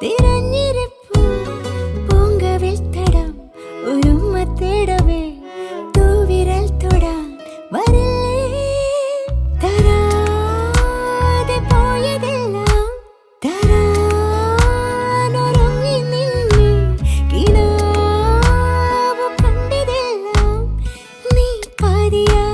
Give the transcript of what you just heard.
തിരഞ്ഞിരിപ്പു പൂങ്കവിൽ തടം ഉരുമ തേടവേ തൂവിരൽ തൊടാൻ വരില്ലേ? തരാതെ പോയതെല്ലാം തരാനൊരുങ്ങി നിന്നെ കിണാവ് കണ്ടതെല്ലാം നീ കാതിയാ